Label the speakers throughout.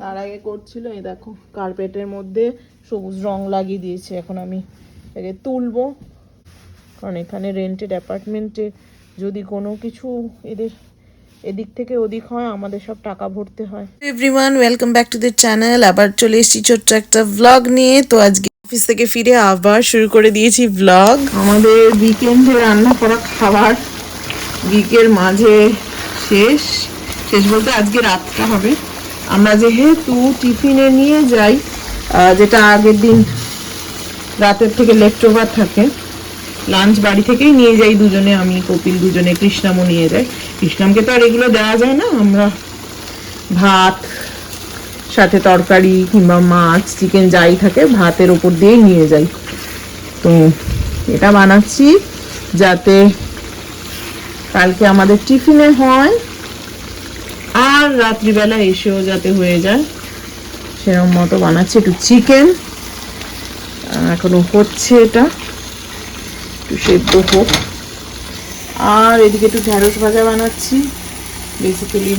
Speaker 1: তার আগে করছিল এই দেখো কার্পেটের মধ্যে সবুজ রং লাগিয়ে দিয়েছে এখন আমি এটাকে তুলবো। কারণ এখানে রেন্টেড অ্যাপার্টমেন্টে যদি কোনো কিছু এদের এদিক থেকে ওদিক হয় আমাদের সব টাকা ভরতে হয়।
Speaker 2: Everyone welcome back to the channel আবার চলে এসেছি ছোট্ট একটা ভ্লগ নিয়ে। তো আজকে অফিস থেকে ফিরে আবার শুরু করে দিয়েছি ভ্লগ
Speaker 1: আমাদের উইকেন্ডে রান্না করা খাবার উইকের মাঝে শেষ। শেষ বলতে আজকে রাতটা হবে। আমরা যেহেতু টিফিনে নিয়ে যাই যেটা আগের দিন রাতের থেকে লেফট ওভার থাকে লাঞ্চ বাড়ি থেকেই নিয়ে যাই দুজনে, আমি, কপিল দুজনে, কৃষ্ণামও নিয়ে যাই কৃষ্ণামকে তো আর এগুলো দেওয়া যায় না, আমরা ভাত, সাথে তরকারি কিংবা মাছ চিকেন যাই থাকে, ভাতের ওপর দিয়েই নিয়ে যাই। তো এটা বানাচ্ছি যাতে কালকে আমাদের টিফিনে হয়। আর রাত্রিবেলা এসেও যাতে হয়ে যায়, সেরকম মতো বানাচ্ছি। একটু চিকেন এখনও হচ্ছে এটা। একটু সেদ্ধ হোক। আর এদিকে একটু ঢ্যাঁড়স ভাজা বানাচ্ছি। বেসিক্যালি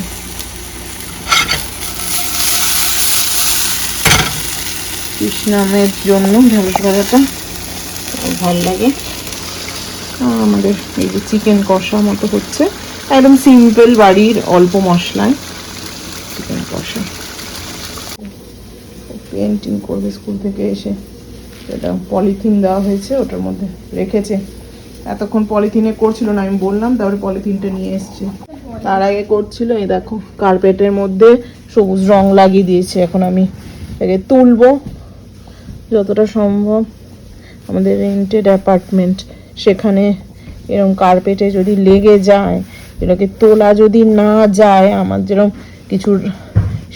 Speaker 1: কৃষ্ণামের জন্য ঢ্যাঁড়স ভাজাটা ভালো লাগে। আমাদের এই যে চিকেন কষা মতো হচ্ছে। একদম সিম্পল বাড়ির অল্প মশলায় চিকেন কষা পেন্টিং করবে স্কুল থেকে এসে। এটা পলিথিন দেওয়া হয়েছে, ওটার মধ্যে রেখেছে। এতক্ষণ পলিথিনে করছিল না, আমি বললাম, তারপরে পলিথিনটা নিয়ে এসছে। তার আগে করছিল, এই দেখো কার্পেটের মধ্যে সবুজ রং লাগিয়ে দিয়েছে। এখন আমি এটাকে তুলবো, যতটা সম্ভব। আমাদের রেন্টেড অ্যাপার্টমেন্ট সেখানে এরকম কার্পেটে যদি লেগে যায়, এটাকে তোলা যদি না যায়, আমার যেরকম কিছুর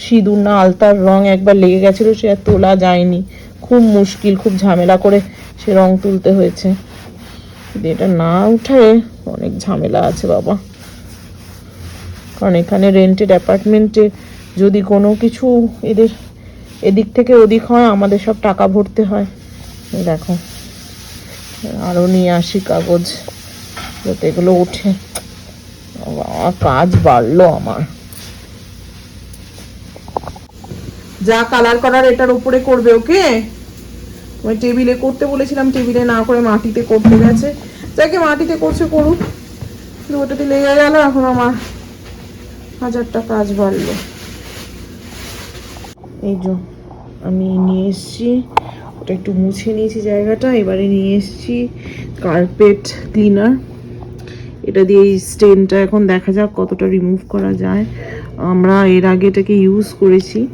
Speaker 1: সিঁদুর না, আলতার রং একবার লেগে গেছিল, সে আর তোলা যায়নি। খুব মুশকিল, খুব ঝামেলা করে সে রং তুলতে হয়েছে। যদি এটা না উঠে অনেক ঝামেলা আছে বাবা। কারণ এখানে রেন্টেড অ্যাপার্টমেন্টে যদি কোনো কিছু এদের এদিক থেকে ওদিক হয়, আমাদের সব টাকা ভরতে হয়। দেখো আরও নিয়ে আসি কাগজ, যাতে এগুলো ওঠে। কাজ বাড়লো আমার। যা কালার করার এটার উপরে করবে ওকে ওই টেবিলে করতে বলেছিলাম টেবিলে না করে মাটিতে করতে গেছে। যাকে মাটিতে করছে, করুক। কিন্তু ওটাতে লেগে গেল, এখন আমার হাজারটা কাজ বাড়লো। এই যে, আমি নিয়ে এসেছি। ওটা একটু মুছে নিয়েছি জায়গাটা, এবারে নিয়ে এসেছি কার্পেট ক্লিনার এটা দিয়ে এই স্টেনটা এখন দেখা যাক কতটা রিমুভ করা যায়। আমরা এর আগে এটাকে ইউজ করেছি।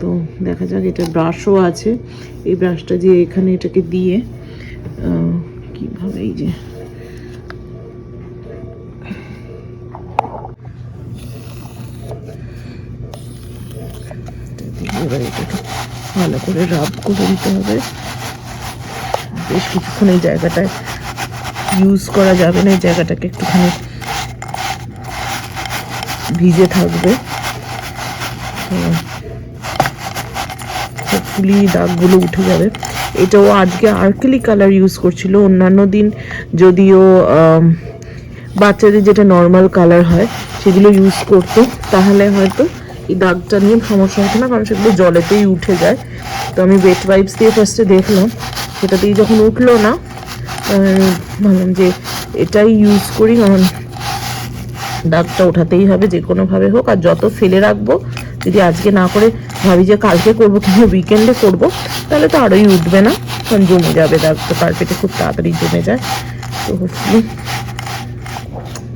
Speaker 1: তো দেখা যাক, এটা ব্রাশও আছে। এই ব্রাশটা দিয়ে এখানে এটাকে দিয়ে কীভাবে এই যে ভালো করে রাব করে দিতে হবে। বেশ কিছুক্ষণ এই জায়গাটায় ইউজ করা যাবে না, এই জায়গাটাকে একটুখানি ভিজে থাকবে। হোপফুলি দাগগুলো উঠে যাবে। এটাও আজকে আর্কেলি কালার ইউজ করছিল। অন্যান্য দিন যদিও বাচ্চাদের যেটা নর্মাল কালার হয়, সেগুলো ইউজ করতো। তাহলে হয়তো এই দাগটা নিয়ে সমস্যা হতো না, কারণ সেগুলো জলেতেই উঠে যায়। তো আমি ওয়েট ওয়াইপস দিয়ে ফার্স্টে দেখলাম। সেটাতেই যখন উঠল না ভাবলাম যে এটাই ইউজ করি, কারণ দাগটা ওঠাতেই হবে যে কোনোভাবে হোক। আর যত ফেলে রাখব, যদি আজকে না করে ভাবি যে কালকে করব কিংবা উইকেন্ডে করব, তাহলে তো আরোই উঠবে না। কারণ জমে যাবে তো কার্পেটে খুব তাড়াতাড়ি জমে যায়। তো hopefully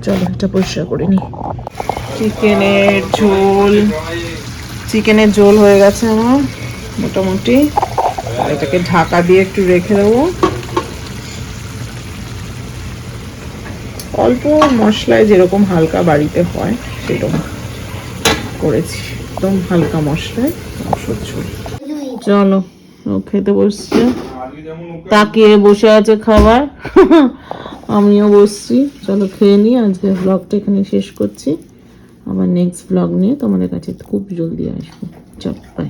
Speaker 1: চলো, এটা পরিষ্কার করে নিই। চিকেনের ঝোল। চিকেনের ঝোল হয়ে গেছে আমার, মোটামুটি। এটাকে ঢাকা দিয়ে একটু রেখে দেবো। অল্প মশলায় যেরকম হালকা বাড়িতে হয়, সেরকম করেছি। একদম হালকা মশলায় মাংসর ঝোল চলো ও খেতে বসছে। তাকিয়ে বসে আছে খাবার। আমিও বসছি। চলো খেয়ে নিই। আজকে ব্লগটা এখানে শেষ করছি। আবার নেক্সট ব্লগ নিয়ে তোমাদের কাছে খুব জলদি আসব। চল বাই